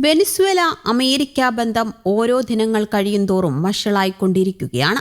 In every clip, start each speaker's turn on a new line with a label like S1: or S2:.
S1: Venezuela America ബന്ധം ഓരോ ദിനങ്ങൾ കഴിയും കഴിയുന്തോറും വഷളായിക്കൊണ്ടിരിക്കുകയാണ്.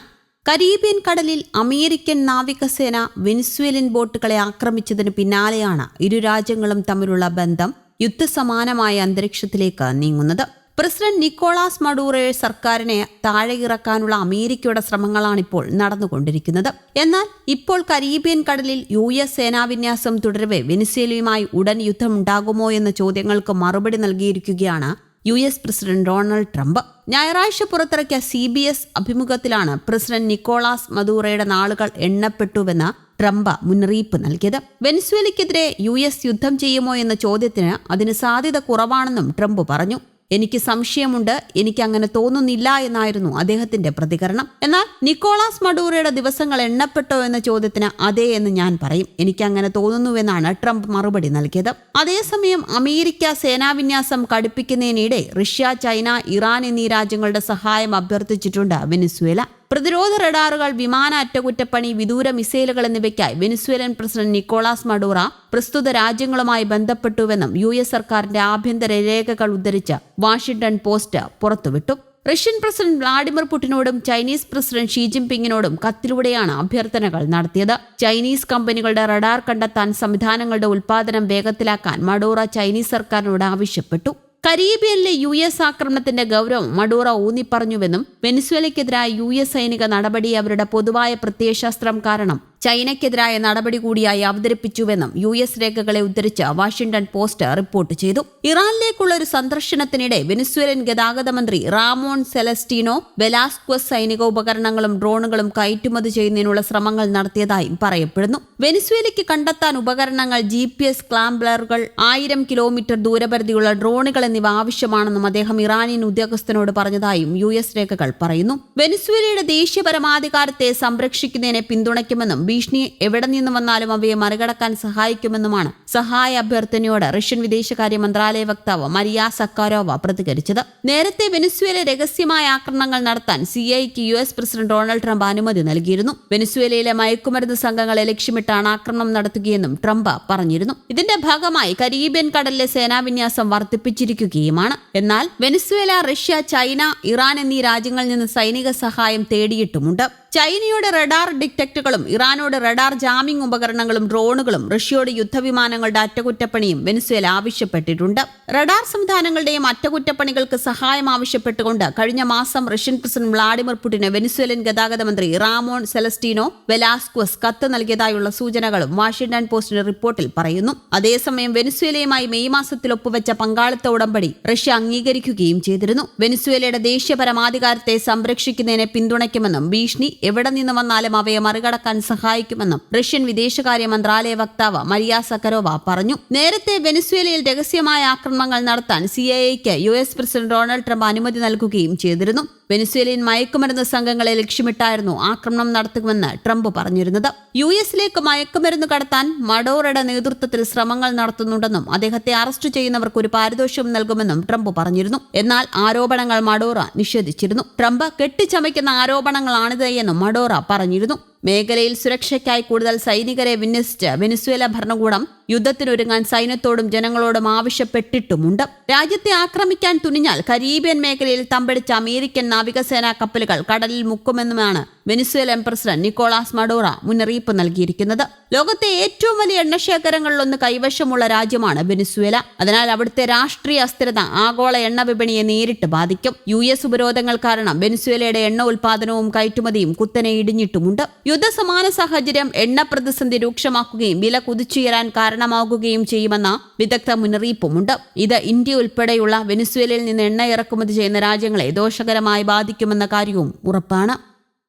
S1: കരീബിയൻ കടലിൽ അമേരിക്കൻ നാവികസേന വെനിസ്വേലൻ ബോട്ടുകളെ ആക്രമിച്ചതിന് പിന്നാലെയാണ് ഇരു രാജ്യങ്ങളും തമ്മിലുള്ള ബന്ധം യുദ്ധസമാനമായ അന്തരീക്ഷത്തിലേക്ക് നീങ്ങുന്നത്. പ്രസിഡന്റ് നിക്കോളാസ് മഡൂറോ സർക്കാരിനെ താഴെ ഇറക്കാനുള്ള അമേരിക്കയുടെ ശ്രമങ്ങളാണിപ്പോൾ നടന്നുകൊണ്ടിരിക്കുന്നത്. എന്നാൽ ഇപ്പോൾ കരീബിയൻ കടലിൽ യു എസ് സേനാവിന്യാസം തുടരവെ വെനിസ്വേലയുമായി ഉടൻ യുദ്ധമുണ്ടാകുമോ എന്ന ചോദ്യങ്ങൾക്ക് മറുപടി നൽകിയിരിക്കുകയാണ് U S president Donald Trump. ഞായറാഴ്ച പുറത്തിറക്കിയ സി ബി എസ് അഭിമുഖത്തിലാണ് പ്രസിഡന്റ് നിക്കോളാസ് മദൂറയുടെ നാളുകൾ എണ്ണപ്പെട്ടുവെന്ന് ട്രംപ് മുന്നറിയിപ്പ് നൽകിയത്. വെനിസ്വേലയ്ക്കെതിരെ യു എസ് യുദ്ധം ചെയ്യുമോ എന്ന ചോദ്യത്തിന് അതിന് സാധ്യത കുറവാണെന്നും ട്രംപ് പറഞ്ഞു. എനിക്ക് സംശയമുണ്ട് എനിക്ക് അങ്ങനെ തോന്നുന്നില്ല എന്നായിരുന്നു അദ്ദേഹത്തിന്റെ പ്രതികരണം. എന്നാൽ നിക്കോളാസ് മഡൂറയുടെ ദിവസങ്ങൾ എണ്ണപ്പെട്ടോ എന്ന ചോദ്യത്തിന് അതെ എന്ന് ഞാൻ പറയും. എനിക്ക് അങ്ങനെ തോന്നുന്നുവെന്നാണ് ട്രംപ് മറുപടി നൽകിയത്. അതേസമയം അമേരിക്ക സേനാവിന്യാസം കടുപ്പിക്കുന്നതിനിടെ റഷ്യ ചൈന ഇറാൻ എന്നീ രാജ്യങ്ങളുടെ സഹായം അഭ്യർത്ഥിച്ചിട്ടുണ്ട് വെനിസ്വേല. പ്രതിരോധ റഡാറുകൾ വിമാന അറ്റകുറ്റപ്പണി വിദൂര മിസൈലുകൾ എന്നിവയ്ക്കായി വെനിസ്വേലൻ പ്രസിഡന്റ് നിക്കോളാസ് മഡൂറ പ്രസ്തുത രാജ്യങ്ങളുമായി ബന്ധപ്പെട്ടുവെന്നും യു എസ് സർക്കാരിന്റെ ആഭ്യന്തര രേഖകൾ ഉദ്ധരിച്ച് വാഷിംഗ്ടൺ പോസ്റ്റ് പുറത്തുവിട്ടു. റഷ്യൻ പ്രസിഡന്റ് വ്ളാഡിമിർ പുടിനോടും ചൈനീസ് പ്രസിഡന്റ് ഷീ ജിൻപിങ്ങിനോടും കത്തിലൂടെയാണ് അഭ്യർത്ഥനകൾ നടത്തിയത്. ചൈനീസ് കമ്പനികളുടെ റഡാർ കണ്ടെത്താൻ സംവിധാനങ്ങളുടെ ഉൽപാദനം വേഗത്തിലാക്കാൻ മഡോറ ചൈനീസ് സർക്കാരിനോട് ആവശ്യപ്പെട്ടു. കരീബിയനിലെ യു എസ് ആക്രമണത്തിന്റെ ഗൗരവം മഡൂറ ഊന്നിപ്പറഞ്ഞുവെന്നും വെനിസ്വേലയ്ക്കെതിരായ യു എസ് സൈനിക നടപടി അവരുടെ പൊതുവായ പ്രത്യയശാസ്ത്രം കാരണം. ചൈനയ്ക്കെതിരായ നടപടി കൂടിയായി അവതരിപ്പിച്ചുവെന്നും യു എസ് രേഖകളെ ഉദ്ധരിച്ച് വാഷിംഗ്ടൺ പോസ്റ്റ് റിപ്പോർട്ട് ചെയ്തു. ഇറാനിലേക്കുള്ള ഒരു സന്ദർശനത്തിനിടെ വെനിസ്വേലൻ ഗതാഗത മന്ത്രി റാമോൺ സെലസ്റ്റീനോ ബെലാസ്ക്വസ് സൈനിക ഉപകരണങ്ങളും ഡ്രോണുകളും കയറ്റുമതി ചെയ്യുന്നതിനുള്ള ശ്രമങ്ങൾ നടത്തിയതായും പറയപ്പെടുന്നു. വെനിസ്വേലയ്ക്ക് കണ്ടെത്താൻ ഉപകരണങ്ങൾ ജി പി എസ് ക്ലാംബ്ലറുകൾ ആയിരം കിലോമീറ്റർ ദൂരപരിധിയുള്ള ഡ്രോണുകൾ എന്നിവ ആവശ്യമാണെന്നും അദ്ദേഹം ഇറാനിയൻ ഉദ്യോഗസ്ഥനോട് പറഞ്ഞതായും യു എസ് രേഖകൾ പറയുന്നു. വെനിസ്വേലയുടെ ദേശീയ പരമാധികാരത്തെ സംരക്ഷിക്കുന്നതിനെ പിന്തുണയ്ക്കുമെന്നും ഭീഷണി എവിടെ നിന്ന് വന്നാലും അവയെ മറികടക്കാൻ സഹായിക്കുമെന്നുമാണ് സഹായ അഭ്യർത്ഥനയോട് റഷ്യൻ വിദേശകാര്യ മന്ത്രാലയ വക്താവ് മരിയ സക്കാരോവ പ്രതികരിച്ചത്. നേരത്തെ വെനസ്വേല രഹസ്യമായ ആക്രമണങ്ങൾ നടത്താൻ സി ഐക്ക് U S president Donald Trump അനുമതി നൽകിയിരുന്നു. വെനസ്വേലയിലെ മയക്കുമരുന്ന് സംഘങ്ങളെ ലക്ഷ്യമിട്ടാണ് ആക്രമണം നടത്തുകയെന്നും ട്രംപ് പറഞ്ഞിരുന്നു. ഇതിന്റെ ഭാഗമായി കരീബിയൻ കടലിലെ സേനാവിന്യാസം വർദ്ധിപ്പിച്ചിരിക്കുകയുമാണ്. എന്നാൽ വെനസ്വേല റഷ്യ ചൈന ഇറാൻ എന്നീ രാജ്യങ്ങളിൽ നിന്ന് സൈനിക സഹായം തേടിയിട്ടുമുണ്ട്. ചൈനയുടെ റഡാർ ഡിറ്റക്ടറുകളും ഇറാനോട് റഡാർ ജാമിംഗ് ഉപകരണങ്ങളും ഡ്രോണുകളും റഷ്യയുടെ യുദ്ധവിമാനങ്ങളുടെ അറ്റകുറ്റപ്പണിയും വെനിസ്വേല ആവശ്യപ്പെട്ടിട്ടുണ്ട്. റഡാർ സംവിധാനങ്ങളുടെയും അറ്റകുറ്റപ്പണികൾക്ക് സഹായം ആവശ്യപ്പെട്ടുകൊണ്ട് കഴിഞ്ഞ മാസം റഷ്യൻ പ്രസിഡന്റ് വ്ളാഡിമിർ പുടിന് വെനിസ്വേലൻ ഗതാഗത മന്ത്രി റാമോൺ സെലസ്റ്റീനോ വെലാസ്ക്വസ് കത്ത് നൽകിയതായുള്ള സൂചനകളും വാഷിംഗ്ടൺ പോസ്റ്റിന്റെ റിപ്പോർട്ടിൽ പറയുന്നു. അതേസമയം വെനിസ്വേലയുമായി മെയ് മാസത്തിൽ ഒപ്പുവെച്ച പങ്കാളിത്ത ഉടമ്പടി റഷ്യ അംഗീകരിക്കുകയും ചെയ്തിരുന്നു. വെനിസ്വേലയുടെ ദേശീയ പരമാധികാരത്തെ സംരക്ഷിക്കുന്നതിനെ പിന്തുണയ്ക്കുമെന്നും ഭീഷണി എവിടെ നിന്ന് വന്നാലും അവയെ മറികടക്കാൻ സഹായിക്കുമെന്നും റഷ്യൻ വിദേശകാര്യ മന്ത്രാലയ വക്താവ് മരിയ സക്കരോവ പറഞ്ഞു. നേരത്തെ വെനസ്വേലയിൽ രഹസ്യമായ ആക്രമണങ്ങൾ നടത്താൻ സി ഐക്ക് U S president Donald Trump അനുമതി നൽകുകയും ചെയ്തിരുന്നു. വെനസ്വേലിയൻ മയക്കുമരുന്ന് സംഘങ്ങളെ ലക്ഷ്യമിട്ടായിരുന്നു ആക്രമണം നടത്തുമെന്ന് ട്രംപ് പറഞ്ഞിരുന്നത്. യു എസിലേക്ക് മയക്കുമരുന്ന് കടത്താൻ മഡോറയുടെ നേതൃത്വത്തിൽ ശ്രമങ്ങൾ നടത്തുന്നുണ്ടെന്നും അദ്ദേഹത്തെ അറസ്റ്റ് ചെയ്യുന്നവർക്ക് ഒരു പാരിതോഷികം നൽകുമെന്നും ട്രംപ് പറഞ്ഞിരുന്നു. എന്നാൽ ആരോപണങ്ങൾ മഡോറ നിഷേധിച്ചിരുന്നു. ട്രംപ് കെട്ടിച്ചമയ്ക്കുന്ന ആരോപണങ്ങളാണിത് എന്നും പറഞ്ഞിരുന്നു മേഖലയിൽ സുരക്ഷയ്ക്കായി കൂടുതൽ സൈനികരെ വിന്യസിച്ച് വെനിസ്വേല ഭരണകൂടം യുദ്ധത്തിനൊരുങ്ങാൻ സൈന്യത്തോടും ജനങ്ങളോടും ആവശ്യപ്പെട്ടിട്ടുമുണ്ട്. രാജ്യത്തെ ആക്രമിക്കാൻ തുനിഞ്ഞാൽ കരീബിയൻ മേഖലയിൽ തമ്പടിച്ച അമേരിക്കൻ നാവികസേനാ കപ്പലുകൾ കടലിൽ മുക്കുമെന്നുമാണ് വെനിസ്വേലൻ പ്രസിഡന്റ് നിക്കോളാസ് മഡോറ മുന്നറിയിപ്പ് നൽകിയിരിക്കുന്നത്. ലോകത്തെ ഏറ്റവും വലിയ എണ്ണശേഖരങ്ങളിലൊന്ന് കൈവശമുള്ള രാജ്യമാണ് വെനിസ്വേല. അതിനാൽ അവിടുത്തെ രാഷ്ട്രീയ അസ്ഥിരത ആഗോള എണ്ണ വിപണിയെ നേരിട്ട് ബാധിക്കും. യു എസ് ഉപരോധങ്ങൾ കാരണം വെനിസ്വേലയുടെ എണ്ണ ഉൽപാദനവും കയറ്റുമതിയും കുത്തനെ ഇടിഞ്ഞിട്ടുമുണ്ട്. യുദ്ധസമാന സാഹചര്യം എണ്ണ പ്രതിസന്ധി രൂക്ഷമാക്കുകയും വില കുതിച്ചുയരാൻ കാരണമാകുകയും ചെയ്യുമെന്ന വിദഗ്ധ മുന്നറിയിപ്പുമുണ്ട്. ഇത് ഇന്ത്യ ഉൾപ്പെടെയുള്ള വെനിസ്വേലയിൽ നിന്ന് എണ്ണ ഇറക്കുമതി ചെയ്യുന്ന രാജ്യങ്ങളെ ദോഷകരമായി ബാധിക്കുമെന്ന കാര്യവും ഉറപ്പാണ്.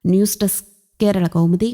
S1: News desk Kerala Kaumudi.